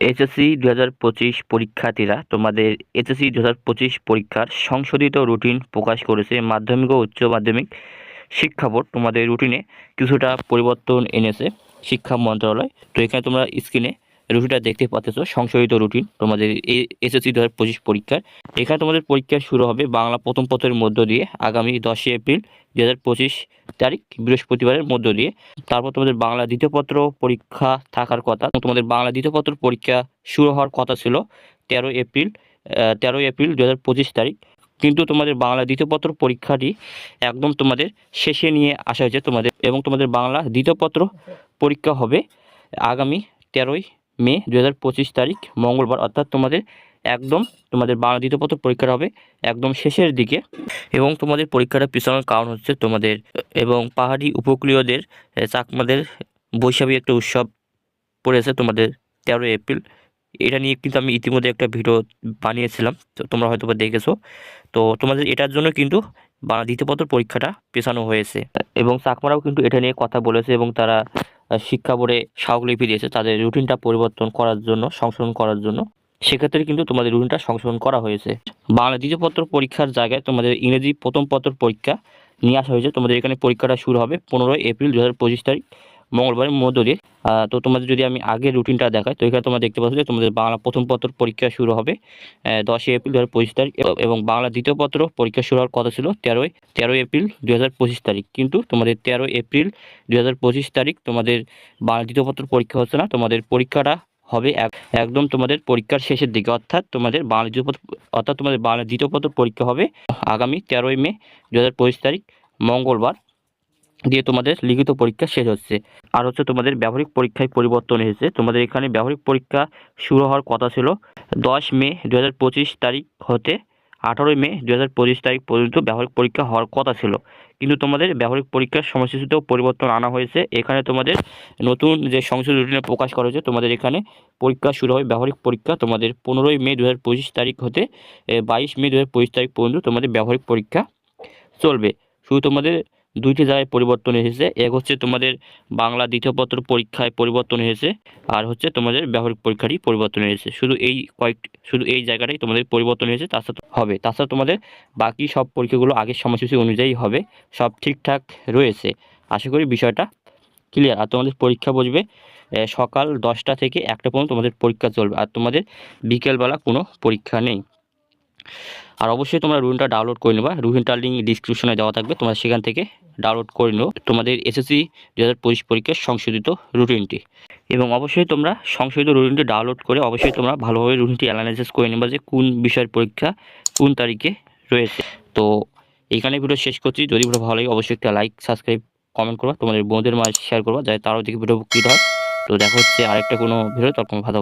HSC দু পরীক্ষার্থীরা তোমাদের এসএসসি দু হাজার পঁচিশ পরীক্ষার সংশোধিত রুটিন প্রকাশ করেছে। মাধ্যমিক ও উচ্চ মাধ্যমিক শিক্ষা বোর্ড তোমাদের রুটিনে কিছুটা পরিবর্তন এনেছে শিক্ষা মন্ত্রণালয়। তো এখানে তোমরা স্ক্রিনে রুটিনটা দেখতে পাচ্ছ, সংশোধিত রুটিন। তোমাদের এসএসসি দু হাজার পঁচিশ পরীক্ষার। এখানে তোমাদের পরীক্ষা শুরু হবে বাংলা প্রথম পত্রের মধ্য দিয়ে আগামী দশই এপ্রিল দু হাজার পঁচিশ তারিখ, বৃহস্পতিবারের মধ্য দিয়ে। তারপর তোমাদের বাংলা দ্বিতীয় পত্র পরীক্ষা থাকার কথা। তোমাদের বাংলা দ্বিতীয় পত্র পরীক্ষা শুরু হওয়ার কথা ছিল তেরো এপ্রিল তেরোই এপ্রিল দু হাজার পঁচিশ তারিখ। কিন্তু তোমাদের বাংলা দ্বিতীয় পত্র পরীক্ষাটি একদম তোমাদের শেষে নিয়ে আসা হয়েছে তোমাদের। এবং তোমাদের বাংলা দ্বিতীয় পত্র পরীক্ষা হবে আগামী তেরোই মে দু হাজার পঁচিশ তারিখ, মঙ্গলবার। অর্থাৎ তোমাদের একদম তোমাদের বাংলা দ্বিতীয় পত্র পরীক্ষাটা হবে একদম শেষের দিকে। এবং তোমাদের পরীক্ষাটা পিছানোর কারণ হচ্ছে তোমাদের, এবং পাহাড়ি উপকূলীয়দের চাকমাদের বৈশাখী একটা উৎসব পড়েছে তোমাদের তেরো এপ্রিল। এটা নিয়ে কিন্তু আমি ইতিমধ্যে একটা ভিডিও বানিয়েছিলাম, তো তোমরা হয়তো বা দেখেছ। তো তোমাদের এটার জন্য কিন্তু দ্বিতীয় পত্র পরীক্ষাটা পেছানো হয়েছে। এবং চাকমারাও কিন্তু এটা নিয়ে কথা বলেছে, এবং তারা শিক্ষা বোর্ডে স্মারকলিপি দিয়েছে। তাদের রুটিনটা পরিবর্তন করার জন্য, সংশোধন করার জন্য। সেক্ষেত্রে কিন্তু তোমাদের রুটিনটা সংশোধন করা হয়েছে। বাংলা দ্বিতীয় পত্র পরীক্ষার জায়গায় তোমাদের ইংরেজি প্রথম পত্র পরীক্ষা নিয়ে আসা হয়েছে। তোমাদের এখানে পরীক্ষাটা শুরু হবে পনেরোই এপ্রিল দু হাজার পঁচিশ তারিখ, মঙ্গলবারের মধ্য দিয়ে। তো তোমাদের যদি আমি আগের রুটিনটা দেখাই, তো এখানে তোমরা দেখতে পাচ্ছ যে তোমাদের বাংলা প্রথম পত্র পরীক্ষা শুরু হবে দশই এপ্রিল দু হাজার এবং বাংলা দ্বিতীয় পত্র পরীক্ষা শুরু হওয়ার কথা ছিল তেরোই তেরোই এপ্রিল দু হাজার পঁচিশ তারিখ। কিন্তু তোমাদের তেরোই এপ্রিল দু হাজার পঁচিশ তারিখ তোমাদের বাংলা দ্বিতীয় পত্র পরীক্ষা হচ্ছে না, তোমাদের পরীক্ষাটা হবে এক, একদম তোমাদের পরীক্ষার শেষের দিকে। অর্থাৎ তোমাদের বাংলা দ্বিতীয় অর্থাৎ তোমাদের বাংলা দ্বিতীয় পত্র পরীক্ষা হবে আগামী তেরোই মে দু হাজার পঁচিশ তারিখ, মঙ্গলবার। দিয়ে তোমাদের লিখিত পরীক্ষা শেষ হচ্ছে। আর হচ্ছে তোমাদের ব্যবহারিক পরীক্ষায় পরিবর্তন এসেছে। তোমাদের এখানে ব্যবহারিক পরীক্ষা শুরু হওয়ার কথা ছিল দশ মে দু হাজার পঁচিশ তারিখ হতে আঠারোই মে দু হাজার পঁচিশ তারিখ পর্যন্ত ব্যবহারিক পরীক্ষা হওয়ার কথা ছিল। কিন্তু তোমাদের ব্যবহারিক পরীক্ষার সময়সূচিতেও পরিবর্তন আনা হয়েছে। এখানে তোমাদের নতুন যে সংশোধন রুটিনে প্রকাশ করা হয়েছে, তোমাদের এখানে পরীক্ষা শুরু হবে। ব্যবহারিক পরীক্ষা তোমাদের পনেরোই মে দু হাজার পঁচিশ তারিখ হতে বাইশ মে দু হাজার পঁচিশ তারিখ পর্যন্ত তোমাদের ব্যবহারিক পরীক্ষা চলবে। শুধু তোমাদের দুইটি জায়গায় পরিবর্তন এসেছে। এক হচ্ছে তোমাদের বাংলা দ্বিতীয় পত্র পরীক্ষায় পরিবর্তন হয়েছে আর হচ্ছে তোমাদের ব্যবহারিক পরীক্ষাটি পরিবর্তন হয়েছে শুধু এই কয়েক শুধু এই জায়গাটাই তোমাদের পরিবর্তন হয়েছে তাছাড়া হবে। তাছাড়া তোমাদের বাকি সব পরীক্ষাগুলো আগের সময়সূচি অনুযায়ী হবে। সব ঠিকঠাক রয়েছে। আশা করি বিষয়টা ক্লিয়ার আর তোমাদের পরীক্ষা বসবে সকাল দশটা থেকে একটা পর্যন্ত তোমাদের পরীক্ষা চলবে। আর তোমাদের বিকেলবেলা কোনো পরীক্ষা নেই। আর অবশ্যই তোমরা রুটিনটা ডাউনলোড করে নেবা। রুটিনটার লিঙ্ক ডিসক্রিপশনে দেওয়া থাকবে। তোমরা সেখান থেকে ডাউনলোড করে নিও। তোমাদের এসএসসি দু হাজার পঁচিশ পরীক্ষার সংশোধিত রুটিনটি। এবং অবশ্যই তোমরা সংশোধিত রুটিনটি ডাউনলোড করে অবশ্যই তোমরা ভালোভাবে রুটিনটি অ্যানালাইসিস করে নেবা যে কোন বিষয়ের পরীক্ষা কোন তারিখে রয়েছে। তো এখানে ভিডিও শেষ করছি। যদি ভিডিও ভালো লাগে অবশ্যই একটা লাইক সাবস্ক্রাইব কমেন্ট করবা। তোমাদের বন্ধুদের মাঝে শেয়ার করবা। যাতে তারাও দেখে ভিডিও উপকৃত হয়। তো দেখা হচ্ছে আরেকটা কোনো ভিডিও তখন ভালো